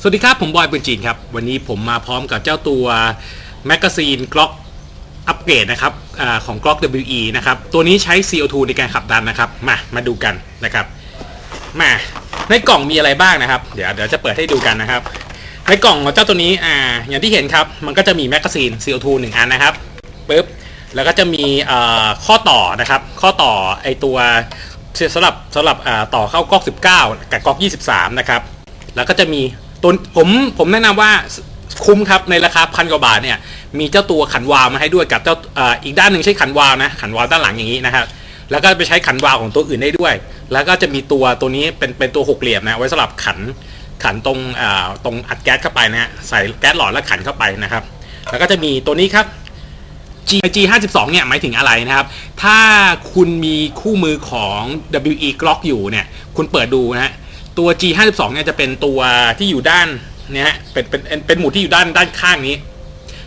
สวัสดีครับ ผมบอยปืนจีนครับ วันนี้ผมมาพร้อมกับเจ้าตัวแมกกาซีนกล็อกอัปเกรดนะครับอของกล็อก WE นะครับ ตัวนี้ใช้ CO2 ในการขับดันนะครับ มา มาดูกันนะครับ มา ในกล่องมีอะไรบ้างนะครับ เดี๋ยวเดี๋ยวจะเปิดให้ดูกันนะครับ ในกล่องของเจ้าตัวนี้ อ่า อย่างที่เห็นครับ มันก็จะมีแมกกาซีน CO2 หนึ่งอันนะครับปึ๊บ แล้วก็จะมีข้อต่อนะครับ ข้อต่อไอตัวสำหรับสำหรับต่อเข้าก๊อก 19 กับก๊อก 23 นะครับ แล้วก็จะมี ตัวผมผมแนะนำว่าคุ้มครับในราคาพันกว่าบาทเนี่ย มีเจ้าตัวขันวาล์วมาให้ด้วยกับเจ้าอ,อีกด้านหนึ่งใช้ขันวาล์วนะ ขันวาล์วด้านหลังอย่างนี้นะครับแล้วก็ไปใช้ขันวาล์วของตัวอื่นได้ด้วย แล้วก็จะมีตัวตัวนี้เป็นเป็นตัวหกเหลี่ยมนะไว้สำหรับขันขันตรงตรงอัดแก๊สเข้าไปนะฮะใส่แก๊สหลอดแล้วขันเข้าไปนะครับ แล้วก็จะมีตัวนี้ครับ G G 5 2เนี่ยหมายถึงอะไรนะครับ ถ้าคุณมีคู่มือของ WE Glock อยู่เนี่ย คุณเปิดดูนะฮะ ตัว G 5 2เนี่ยจะเป็นตัวที่อยู่ด้านเนี่ยฮะเป็นเป็นเป็นหมุดที่อยู่ด้านด้านข้างนี้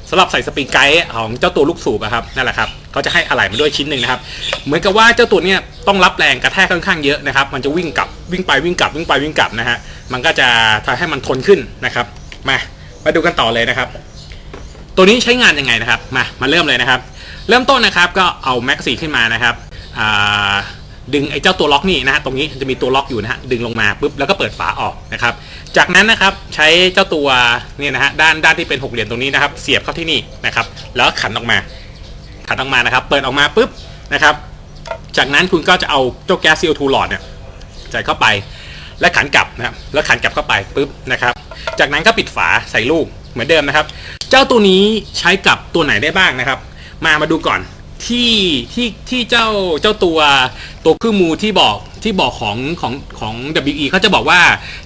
สำหรับใส่สปริงไกด์ของเจ้าตัวลูกสูบอะครับนั่นแหละครับเขาจะให้อะไหล่มาด้วยชิ้นหนึ่งนะครับ เหมือนกับว่าเจ้าตัวเนี้ยต้องรับแรงกระแทกค่อนข้างเยอะนะครับ มันจะวิ่งกลับวิ่งไปวิ่งกลับวิ่งไปวิ่งกลับนะฮะมันก็จะทำให้มันทนขึ้นนะครับ มามาดูกันต่อเลยนะครับ ตัวนี้ใช้งานยังไงนะครับมามาเริ่มเลยนะครับ เริ่มต้นนะครับก็เอาแม็กซี่ขึ้นมานะครับอ่า ดึงไอ้เจ้าตัวล็อกนี่นะฮะตรงนี้จะมีตัวล็อกอยู่นะฮะดึงลงมาปุ๊บแล้วก็เปิดฝาออกนะครับ จากนั้นนะครับใช้เจ้าตัวเนี่ยนะฮะด้านด้านที่เป็นหกเหลี่ยมตรงนี้นะครับ เสียบเข้าที่นี่นะครับ แล้วขันออกมา ขันออกมานะครับ เปิดออกมาปุ๊บนะครับ จากนั้นคุณก็จะเอาเจ้าแก๊ส CO2 หลอดเนี่ยใส่เข้าไป และขันกลับนะครับแล้วขันกลับเข้าไปปุ๊บนะครับ จากนั้นก็ปิดฝาใส่ลูกเหมือนเดิมนะครับ เจ้าตัวนี้ใช้กับตัวไหนได้บ้างนะครับ มามาดูก่อน ที่ที่ที่เจ้าเจ้าตัวตัวเครื่องมือที่บอกที่บอกของของของ WE เขาจะบอกว่า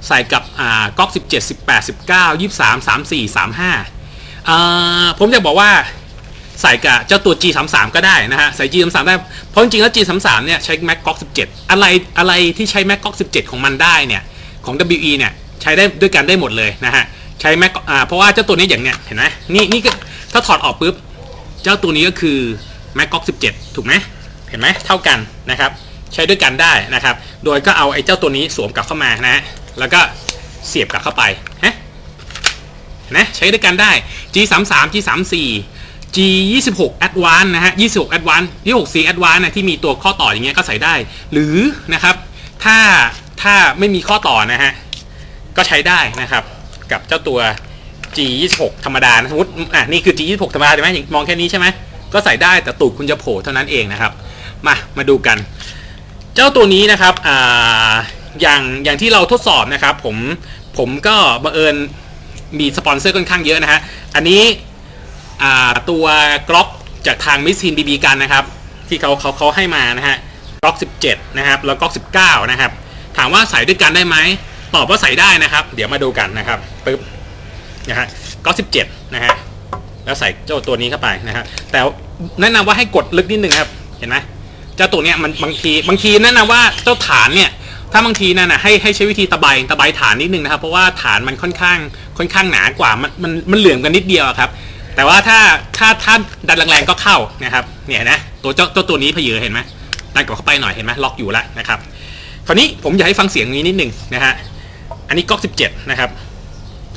ใส่กับอ่าก๊อก17 18 19 23 34 35อ่าผมจะบอกว่าใส่กับเจ้าตัว G33 ก็ได้นะฮะ ใส่ G33 ได้ เพราะจริงๆแล้ว G33 เนี่ยใช้ Mac Glock 17 อะไรอะไรที่ใช้ Mac Glock 17 ของมันได้เนี่ย ของ WE เนี่ย ใช้ได้ด้วยกันได้หมดเลยนะฮะ ใช้ Mac อ่าเพราะว่าเจ้าตัวนี้อย่างเนี้ยเห็นไหมนี่นี่ก็ถ้าถอดออกปุ๊บ เจ้าตัวนี้ก็คือ Mac Glock 17 ถูกไหมเห็นไหมเท่ากันนะครับ ใช้ด้วยกันได้นะครับ โดยก็เอาไอ้เจ้าตัวนี้สวมกลับเข้ามานะฮะแล้วก็เสียบกลับเข้าไปฮะนไหมใช้ด้วยกันได้ G 3 3 G 3 4 G 2 6 Advance นะฮะ26 Advance 26 C Advance นะที่มีตัวข้อต่ออย่างเงี้ยก็ใส่ได้ หรือนะครับถ้าถ้าไม่มีข้อต่อนะฮะก็ใช้ได้นะครับ กับเจ้าตัว G 2 6 ธรรมดานะสมมติอะนี่คือ G 2 6 ธรรมดาใช่ไหมมองแค่นี้ใช่ไหม ก็ใส่ได้แต่ตูดคุณจะโผล่เท่านั้นเองนะครับ มามาดูกัน เจ้าตัวนี้นะครับอ่าอย่างอย่างที่เราทดสอบนะครับ ผมผมก็บังเอิญมีสปอนเซอร์ค่อนข้างเยอะนะฮะอันนี้อ่าตัวกล็อกจากทางมิสซินบีบีกันนะครับ ที่เขาเขาเขาให้มานะฮะกล็อก 17 นะครับ แล้วกล็อก19 นะครับ ถามว่าใส่ด้วยกันได้ไหมตอบว่าใส่ได้นะครับ เดี๋ยวมาดูกันนะครับปึ๊บนะฮะกล็อก17 นะฮะแล้วใส่เจ้าตัวนี้เข้าไปนะฮะแต่ แนะนำว่าให้กดลึกนิดนึงครับ เห็นไหมเจ้าตัวเนี้ยมันบางทีบางทีแนะนำว่าเจ้าฐานเนี่ย ถ้าบางทีนั่นนะให้ให้ใช้วิธีตะไบตะไบฐานนิดนึงนะครับ เพราะว่าฐานมันค่อนข้างค่อนข้างหนากว่ามันมันมันเหลื่อมกันนิดเดียวครับ แต่ว่าถ้าถ้าถ้าดันแรงๆก็เข้านะครับ เนี่ยนะตัวเจ้าเจ้าตัวนี้เพเยอเห็นไหมดันกลับเข้าไปหน่อยเห็นไหมล็อกอยู่แล้วนะครับ คราวนี้ผมอยากให้ฟังเสียงนี้นิดนึงนะฮะอันนี้ก๊อก17นะครับ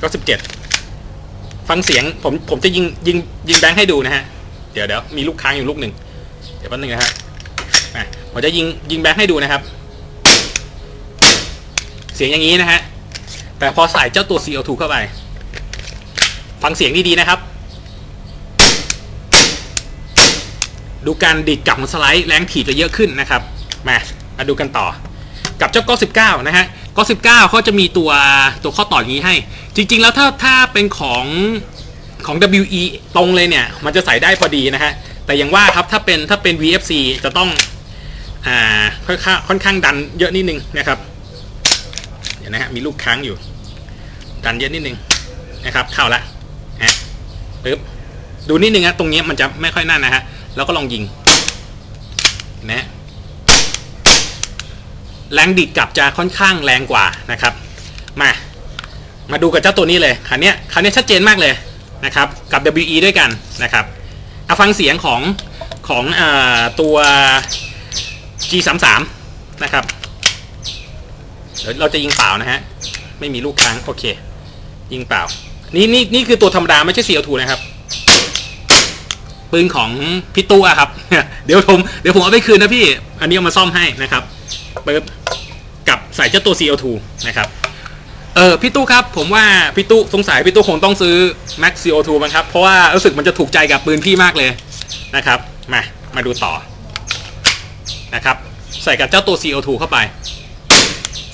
ก๊อก17ฟังเสียงผมผมจะยิงยิงยิงแบงค์ให้ดูนะฮะ ดี๋ยวเดี๋ยวมีลูกค้างอยู่ลูกหนึ่งเดี๋ยวแป๊บนึงนะฮะอะผมจะยิงยิงแบงค์ให้ดูนะครับ เสียงอย่างนี้นะฮะแต่พอใส่เจ้าตัว CO2 เข้าไป ฟังเสียงดีๆนะครับ ดูการดีดกลับของสไลด์แรงถีบจะเยอะขึ้นนะครับมามาดูกันต่อ กับเจ้าก๊อก19 นะฮะก๊อก19เขาจะมีตัวตัวข้อต่ออย่างนี้ให้ จริง ๆ แล้วถ้าถ้าเป็นของ ของ WE ตรงเลยเนี่ย มันจะใส่ได้พอดีนะฮะ แต่อย่างว่าครับถ้าเป็นถ้าเป็น VFC จะต้องอ่าค่อนข้างค่อนข้างดันเยอะนิดนึงนะครับเดี๋ยวนะฮะมีลูกค้างอยู่ ดันเยอะนิดนึงนะครับ เข้าละฮะปึ๊บดูนิดนึงนะตรงนี้มันจะไม่ค่อยนั่นนะฮะแล้วก็ลองยิงนะฮะแรงดิดกลับจะค่อนข้างแรงกว่านะครับ มา มาดูกับเจ้าตัวนี้เลยคันนี้คันนี้ชัดเจนมากเลย นะครับกับ WE ด้วยกันนะครับเอาฟังเสียงของของอตัว G33 นะครับเดี๋ยวเราจะยิงเปล่านะฮะไม่มีลูกค้างโอเค ยิงเปล่า นี่นี่นี่คือตัวธรรมดาไม่ใช่ CO2 นะครับ ปืนของพี่ตู้อะครับ เดี๋ยวผมเดี๋ยวผมเอาไปคืนนะพี่ อันนี้เอามาซ่อมให้นะครับปึ๊บกับใส่เจ้าตัว CO2 นะครับ เออพี่ตู้ครับ ผมว่าพี่ตู้สงสัยพี่ตู้คงต้องซื้อ Max CO2 มั้งครับ เพราะว่ารู้สึกมันจะถูกใจกับปืนพี่มากเลยนะครับ มามาดูต่อนะครับ ใส่กับเจ้าตัว CO2 เข้าไป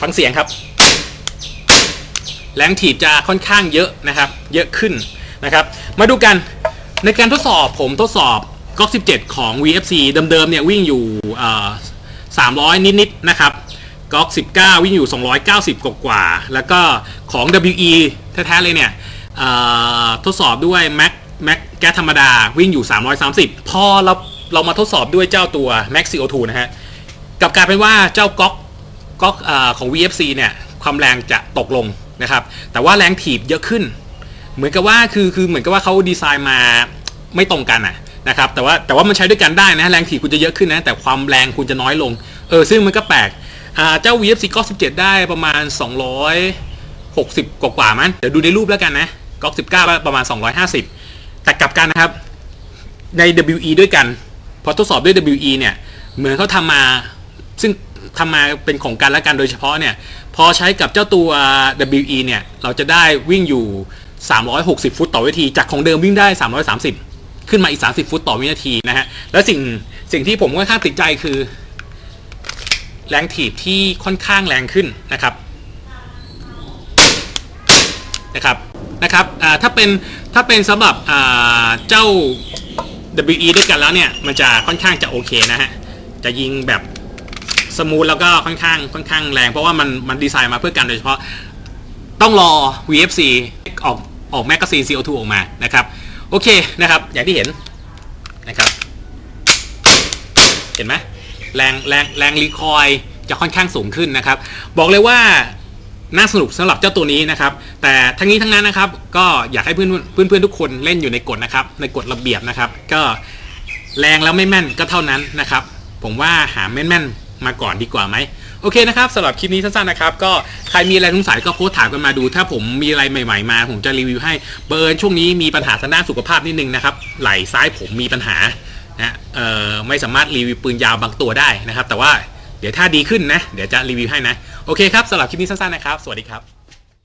ฟังเสียงครับ แรงถีบจะค่อนข้างเยอะนะครับ เยอะขึ้นนะครับ มาดูกันในการทดสอบผมทดสอบก๊อก17 ของ VFC เดิมๆเนี่ยวิ่งอยู่300 นิดๆนะครับ ก๊อก19 วิ่งอยู่ 290 กว่าๆแล้วก็ของ WE แท้ๆเลยเนี่ยทดสอบด้วย Mac Mac แก๊สธรรมดาวิ่งอยู่ 330 พอเราเรามาทดสอบด้วยเจ้าตัว Max CO2 นะฮะกับกายเป็นว่าเจ้าก๊อกก็เอ่อของ VFC เนี่ยความแรงจะตกลงนะครับ แต่ว่าแรงถีบเยอะขึ้น เหมือนกับว่าคือคือเหมือนกับว่าเขาดีไซน์มาไม่ตรงกันนะนะครับแต่ว่าแต่ว่ามันใช้ด้วยกันได้นะแรงถีบคุณจะเยอะขึ้นนะแต่ความแรงคุณจะน้อยลงเออซึ่งมันก็แปลก เจ้า VFC ก็17 ได้ประมาณ 260 กว่ากว่ามั้งเดี๋ยวดูในรูปแล้วกันนะก็19ประมาณ 250 แต่กลับกันนะครับ ใน WE ด้วยกัน พอทดสอบด้วย WE เนี่ย เหมือนเขาทำมาซึ่งทำมาเป็นของกันและกันโดยเฉพาะเนี่ย พอใช้กับเจ้าตัว WE เนี่ย เราจะได้วิ่งอยู่ 360 ฟุตต่อวินาที จากของเดิมวิ่งได้ 330 ขึ้นมาอีก 30 ฟุตต่อวินาทีนะฮะ แล้วสิ่งสิ่งที่ผมค่อนข้างติดใจคือ แรงถีบที่ค่อนข้างแรงขึ้นนะครับนะครับนะครับถ้าเป็นถ้าเป็นสำหรับเจ้า WE ด้วยกันแล้วเนี่ยมันจะค่อนข้างจะโอเคนะฮะจะยิงแบบสมูทแล้วก็ค่อนข้างค่อนข้างแรงเพราะว่ามันมันดีไซน์มาเพื่อกันโดยเฉพาะต้องรอ VFC ออกออกแมกกาซีน CO2 ออกมานะครับโอเคนะครับอย่างที่เห็นนะครับเห็นไหม แรงแรงแรงรีคอยล์จะค่อนข้างสูงขึ้นนะครับ บอกเลยว่าน่าสนุกสำหรับเจ้าตัวนี้นะครับ แต่ทั้งนี้ทั้งนั้นนะครับ ก็อยากให้เพื่อนเพื่อนเพื่อนทุกคนเล่นอยู่ในกฎนะครับ ในกฎระเบียบนะครับ ก็แรงแล้วไม่แม่นก็เท่านั้นนะครับ ผมว่าหาแม่นๆมาก่อนดีกว่าไหมโอเคนะครับสำหรับคลิปนี้สั้นๆนะครับ ก็ใครมีอะไรสงสัยก็โพสต์ถามกันมาดู ถ้าผมมีอะไรใหม่ ๆ มาผมจะรีวิวให้เบิร์นช่วงนี้มีปัญหาทางด้านสุขภาพนิดนึงนะครับไหล่ซ้ายผมมีปัญหา นะเอ่อไม่สามารถรีวิวปืนยาวบางตัวได้นะครับ แต่ว่าเดี๋ยวถ้าดีขึ้นนะ เดี๋ยวจะรีวิวให้นะ โอเคครับสำหรับคลิปนี้สั้นๆนะครับ สวัสดีครับ